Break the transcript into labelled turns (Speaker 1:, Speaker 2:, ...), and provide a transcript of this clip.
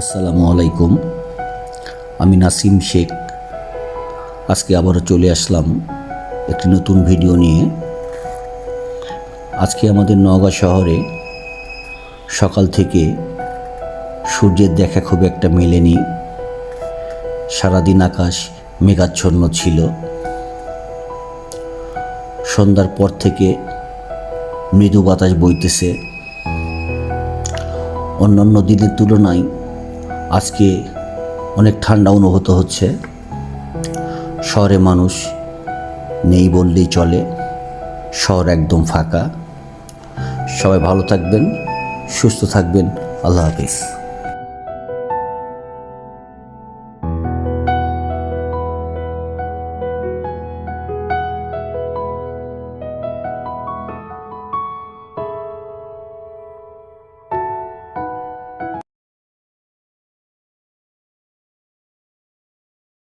Speaker 1: আসসালামু আলাইকুম। আমি নাসিম শেখ। আজকে আবারও চলে আসলাম একটি নতুন ভিডিও নিয়ে। আজকে আমাদের নওগাঁ শহরে সকাল থেকে সূর্যের দেখা খুব একটা মেলেনি। সারাদিন আকাশ মেঘাচ্ছন্ন ছিল। সন্ধ্যার পর থেকে মৃদু বাতাস বইতেছে। অন্যান্য দিনের তুলনায় আজকে অনেক ঠান্ডা অনুভূত হচ্ছে। শহরে মানুষ নেই বললেই চলে। শহর একদম ফাঁকা। সবাই ভালো থাকবেন, সুস্থ থাকবেন। আল্লাহ হাফিজ।